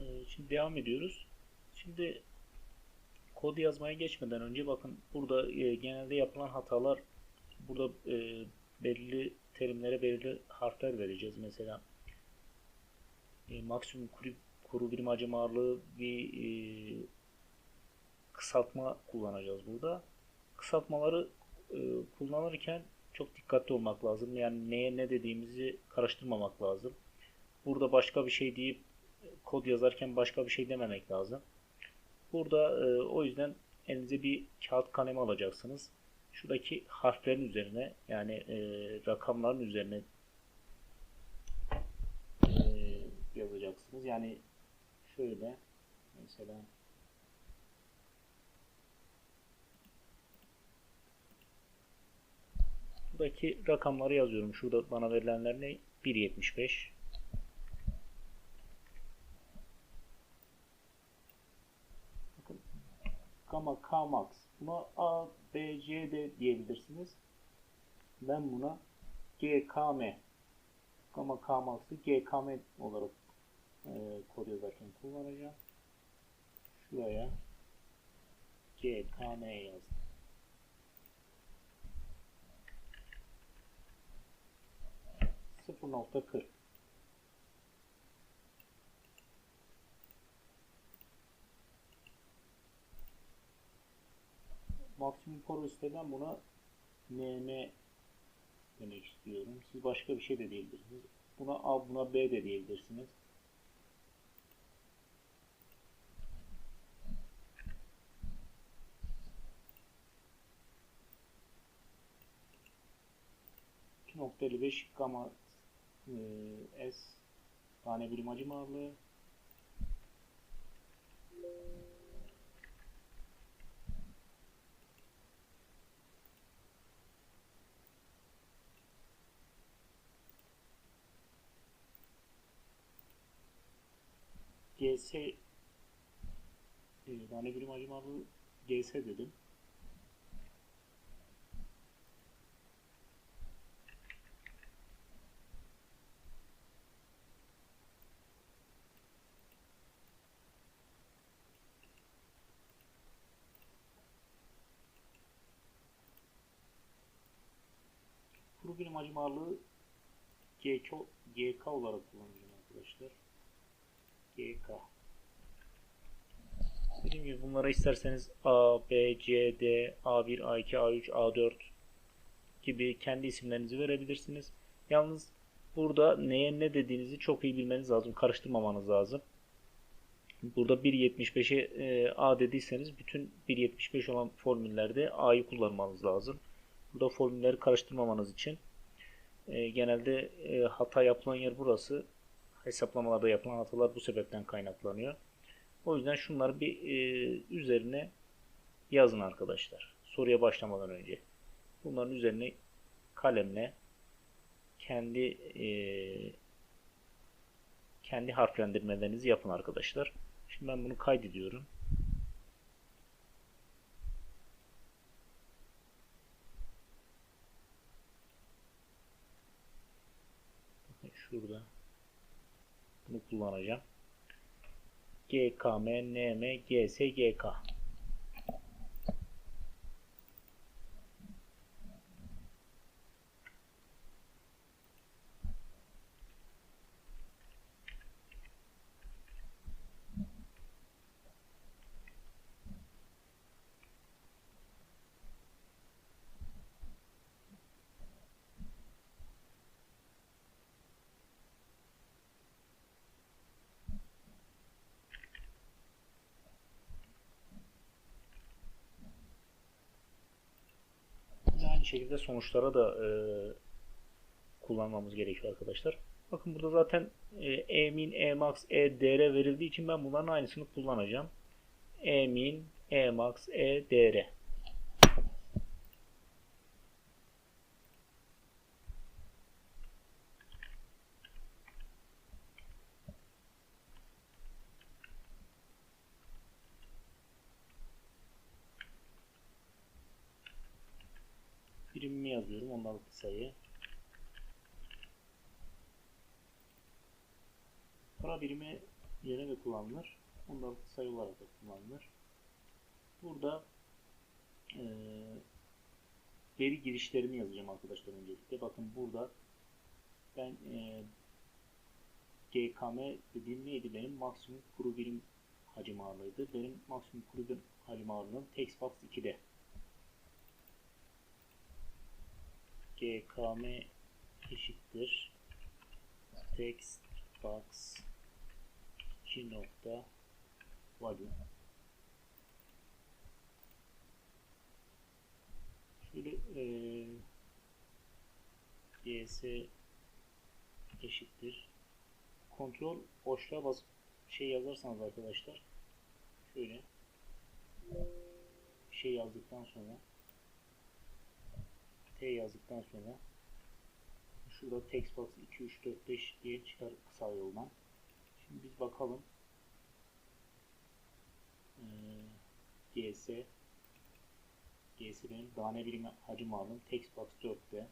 Ee, Şimdi devam ediyoruz. Şimdi kod yazmaya geçmeden önce bakın burada e, genelde yapılan hatalar burada e, belli terimlere belirli harfler vereceğiz. Mesela e, maksimum kuru, birim hacim ağırlığı bir e, kısaltma kullanacağız burada. Kısaltmaları kullanırken çok dikkatli olmak lazım. Yani neye ne dediğimizi karıştırmamak lazım. Burada başka bir şey deyip kod yazarken başka bir şey dememek lazım. Burada e, o yüzden elinize bir kağıt kalemi alacaksınız. Şuradaki harflerin üzerine yani e, rakamların üzerine e, yazacaksınız. Yani şöyle mesela buradaki rakamları yazıyorum. Şurada bana verilenler ne? 1.75 Bakın gamma K max. Buna A, B, C de diyebilirsiniz. Ben buna GKM gamma K max'ı GKM olarak e, kod yazarken kullanacağım. Şuraya GKM yazdım. Sıfır nokta kırk. Maksimum koro siteden buna nm demek istiyorum. Siz başka bir şey de diyebilirsiniz. Buna a buna b de diyebilirsiniz. nokta gamma e, s tane birim hacim ağırlığı GS e, tane birim hacim GS dedim. Kuru birim hacim ağırlığı GK, GK olarak kullanacağım arkadaşlar. GK. Dediğim gibi bunlara isterseniz A, B, C, D, A1, A2, A3, A4 gibi kendi isimlerinizi verebilirsiniz. Yalnız burada neye ne dediğinizi çok iyi bilmeniz lazım. Karıştırmamanız lazım. Burada 1.75'e e, A dediyseniz bütün 1.75 olan formüllerde A'yı kullanmanız lazım. Burada formülleri karıştırmamanız için e, genelde e, hata yapılan yer burası hesaplamalarda yapılan hatalar bu sebepten kaynaklanıyor. O yüzden şunları bir e, üzerine yazın arkadaşlar. Soruya başlamadan önce. Bunların üzerine kalemle kendi e, kendi harflendirmelerinizi yapın arkadaşlar. Şimdi ben bunu kaydediyorum. Şurada bunu kullanacağım. GKM, NM, GS, GK. şekilde sonuçlara da e, kullanmamız gerekiyor arkadaşlar. Bakın burada zaten e, min, e max, e dr verildiği için ben bunların aynısını kullanacağım. e min, e max, e dr. 20 yazıyorum ondalık sayı. Para birimi yerine de kullanılır. Ondalık sayı olarak da kullanılır. Burada e, veri girişlerini yazacağım arkadaşlar öncelikle. Bakın burada ben e, GKM dediğim neydi benim? Maksimum kuru birim hacim ağırlığıydı. Benim maksimum kuru birim hacim ağırlığım Textbox 2'de GKM eşittir. Textbox 2 nokta value. Şöyle eee gs eşittir. Kontrol boşluğa basıp şey yazarsanız arkadaşlar şöyle şey yazdıktan sonra T yazdıktan sonra şurada textbox 2 3 4 5 diye çıkar kısa yoldan. Şimdi biz bakalım. Ee, GS GS benim tane birim hacim aldım. Textbox 4'te.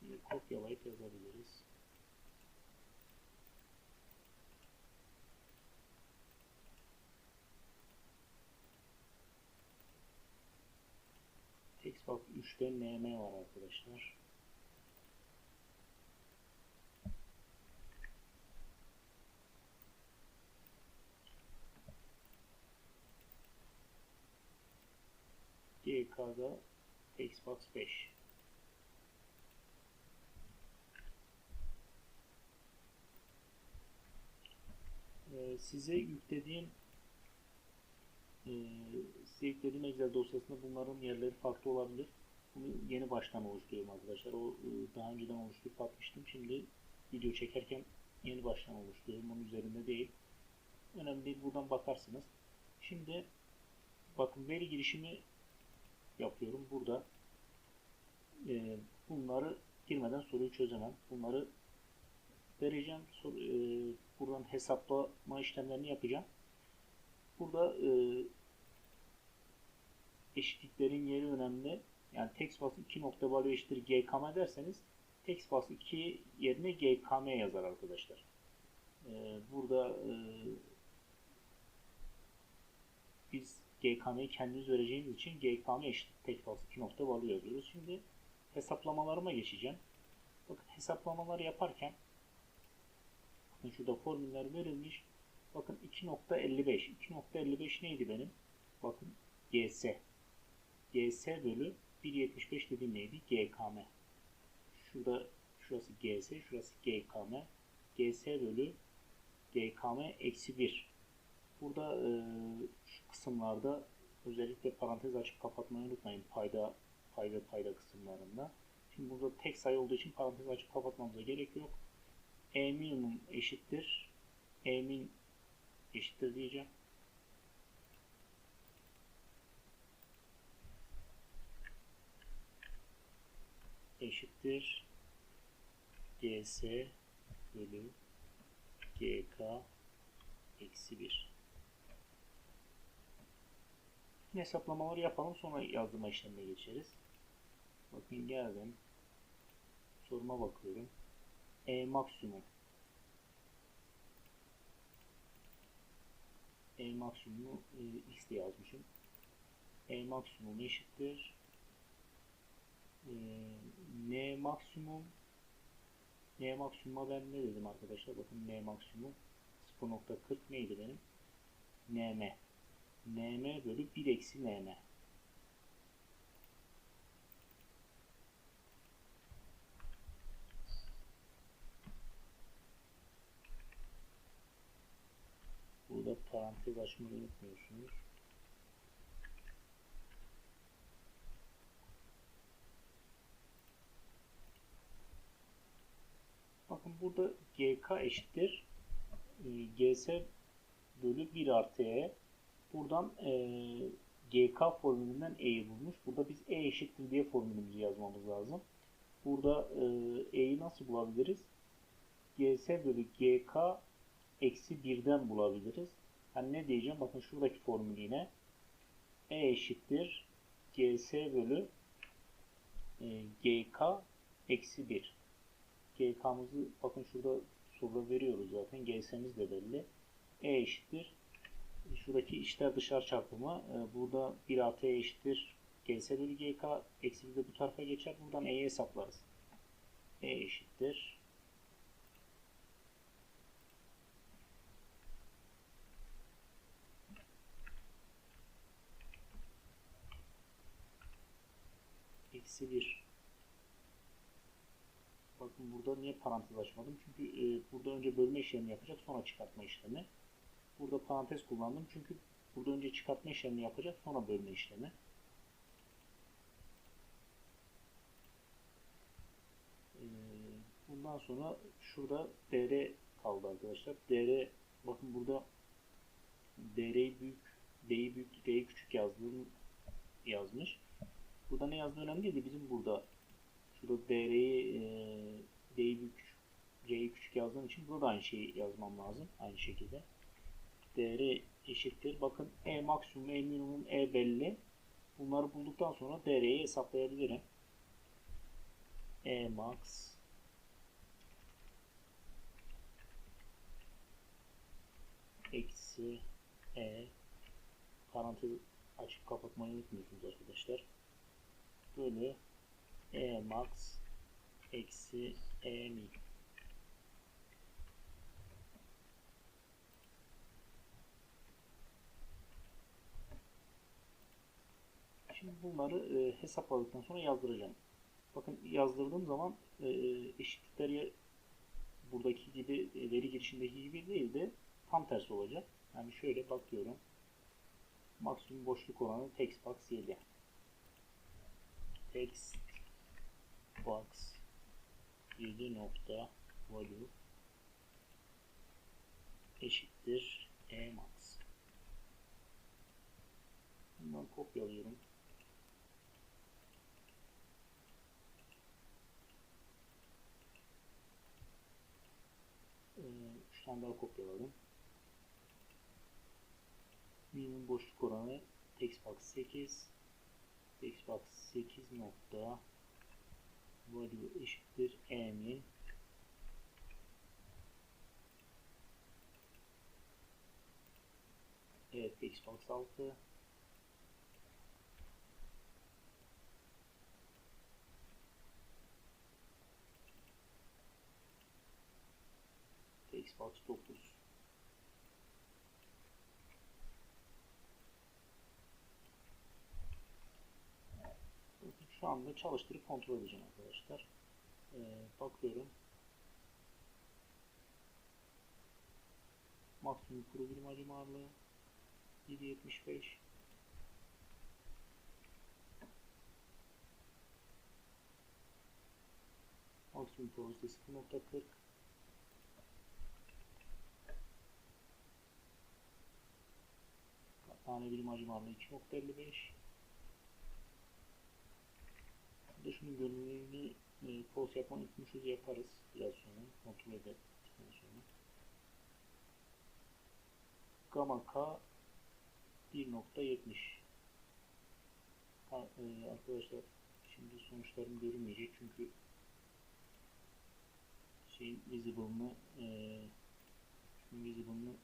Şimdi kopyalayıp yazabiliriz. Textbox 3'te NM var arkadaşlar. GK'da Textbox 5. Ee, size yüklediğim e, size yüklediğim Excel dosyasında bunların yerleri farklı olabilir. Bunu yeni baştan oluşturuyorum arkadaşlar. O e, daha önceden oluşturup atmıştım. Şimdi video çekerken yeni baştan oluşturuyorum. Onun üzerinde değil. Önemli değil. Buradan bakarsınız. Şimdi bakın veri girişimi yapıyorum. Burada e, bunları girmeden soruyu çözemem. Bunları vereceğim. Sor, e, buradan hesaplama işlemlerini yapacağım. Burada e, eşitliklerin yeri önemli. Yani textbox 2 nokta value eşittir gkm derseniz textbox 2 yerine gkm yazar arkadaşlar. E, burada e, biz GKM'yi kendimiz vereceğimiz için GKM eşittir textbox 2 nokta value yazıyoruz. Şimdi hesaplamalarıma geçeceğim. Bakın hesaplamaları yaparken bakın şurada formüller verilmiş. Bakın 2.55. 2.55 neydi benim? Bakın GS. GS bölü 1.75 dediğim neydi? GKM. Şurada şurası GS, şurası GKM. GS bölü GKM eksi 1. Burada e, şu kısımlarda özellikle parantez açıp kapatmayı unutmayın. Payda pay ve payda kısımlarında. Şimdi burada tek sayı olduğu için parantez açıp kapatmamıza gerek yok. E minimum eşittir. E min eşittir diyeceğim. Eşittir gs bölü gk eksi 1 hesaplamaları yapalım sonra yazdırma işlemine geçeriz. Bakın geldim. Soruma bakıyorum. E maksimum E maksimumu e, x diye yazmışım. E maksimum eşittir. E, N maksimum N maksimuma ben ne dedim arkadaşlar? Bakın N maksimum 0.40 neydi benim? NM NM bölü 1 eksi NM. Burada parantez açmayı unutmuyorsunuz. Bakın burada GK eşittir. E, GS bölü 1 artı E. Buradan e, GK formülünden E'yi bulmuş. Burada biz E eşittir diye formülümüzü yazmamız lazım. Burada e, E'yi nasıl bulabiliriz? GS bölü GK eksi 1'den bulabiliriz. Yani ne diyeceğim? Bakın şuradaki formül yine E eşittir GS bölü e, GK eksi 1. GK'mızı bakın şurada soruda veriyoruz zaten. GS'miz de belli. E eşittir. Şuradaki içler dışarı çarpımı. e, burada 1 artı E eşittir. GS bölü GK eksi 1 de bu tarafa geçer. Buradan E'yi hesaplarız. E eşittir. Eksi 1. Bakın burada niye parantez açmadım? Çünkü e, burada önce bölme işlemi yapacak sonra çıkartma işlemi. Burada parantez kullandım çünkü burada önce çıkartma işlemini yapacak sonra bölme işlemi. E, bundan sonra şurada dr kaldı arkadaşlar. dr bakın burada dr'yi büyük d'yi büyük d'yi küçük yazdığım yazmış. Burada ne yazdığı önemli değil de bizim burada şurada dr'yi e, d'yi büyük c'yi küçük yazdığım için burada da aynı şeyi yazmam lazım. Aynı şekilde. dr eşittir. Bakın e maksimum, e minimum, e belli. Bunları bulduktan sonra dr'yi hesaplayabilirim. e max eksi e parantez açıp kapatmayı unutmuyorsunuz arkadaşlar. Bölü e max eksi e min. Şimdi bunları e, hesapladıktan sonra yazdıracağım. Bakın yazdırdığım zaman e, eşitlikler ya buradaki gibi e, veri girişindeki gibi değil de tam tersi olacak. Yani şöyle bakıyorum. Maksimum boşluk oranı text box 7. Text box 7 nokta value eşittir e max. Bundan kopyalıyorum. Ee, üç tane daha kopyaladım. Minimum boşluk oranı textbox 8 textbox 8 nokta value eşittir emin Evet textbox 6 Xbox 9 Şu anda çalıştırıp kontrol edeceğim arkadaşlar. Ee, bakıyorum. Maksimum kuru birim hacim ağırlığı 7.75 Maksimum porosite 0.40 Tane birim hacim ağırlığı 2.55 Burada şunun görünümünü e, post yapmayı unutmuşuz yaparız biraz sonra kontrol ederiz sonra. Gamma K 1.70 e, arkadaşlar şimdi sonuçlarım görünmeyecek çünkü şeyin visible'ını e, visible'ını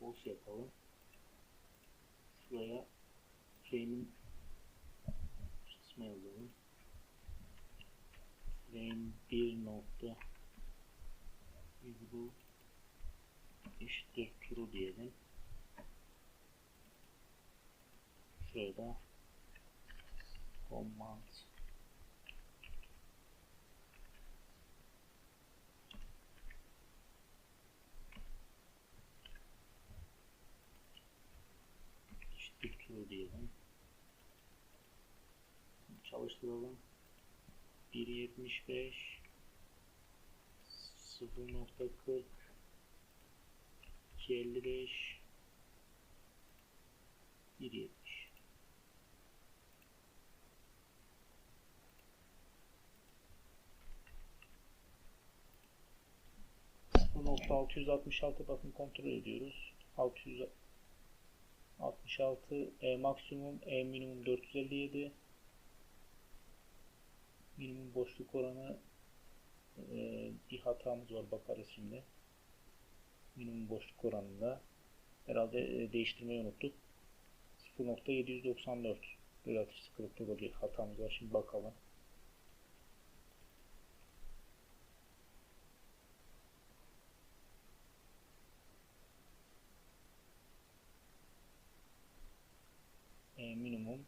false yapalım şuraya frame'in kısmı yazalım frame 1 nokta. Visible eşittir true diyelim. Şurada command eşittir true diyelim çalıştıralım 1.75 0.40 255 1.70 Bu nokta 666 bakın kontrol ediyoruz. 600 66 E maksimum E minimum 457 minimum boşluk oranı e, bir hatamız var bakarız şimdi. Minimum boşluk oranında. Herhalde e, değiştirmeyi unuttuk. 0.794 relatif sıkılıkta bir hatamız var şimdi bakalım e, minimum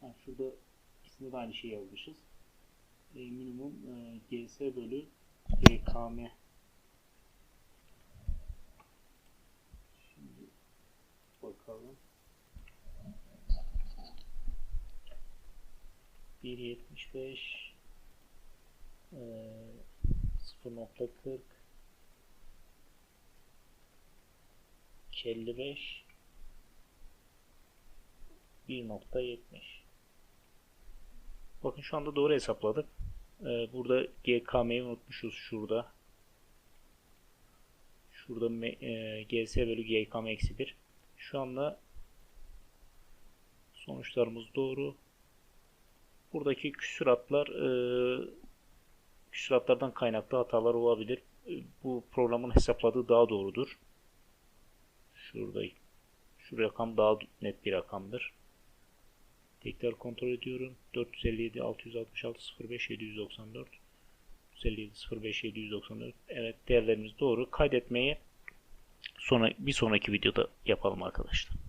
ha, şurada ikisinde de aynı şeyi yazmışız. E, minimum e, GS bölü GKM Şimdi bakalım. 1.75 eee, 0.40 55 1.70 Bakın şu anda doğru hesapladık. Eee, burada GKM'yi unutmuşuz şurada. Şurada eee, GS bölü GKM eksi 1. Şu anda sonuçlarımız doğru. Buradaki küsuratlar e, küsuratlardan kaynaklı hatalar olabilir. E, Bu programın hesapladığı daha doğrudur. Şurada şu rakam daha net bir rakamdır. Tekrar kontrol ediyorum. 457 666 05 794 457 05 794 Evet değerlerimiz doğru. Kaydetmeyi sonra bir sonraki videoda yapalım arkadaşlar.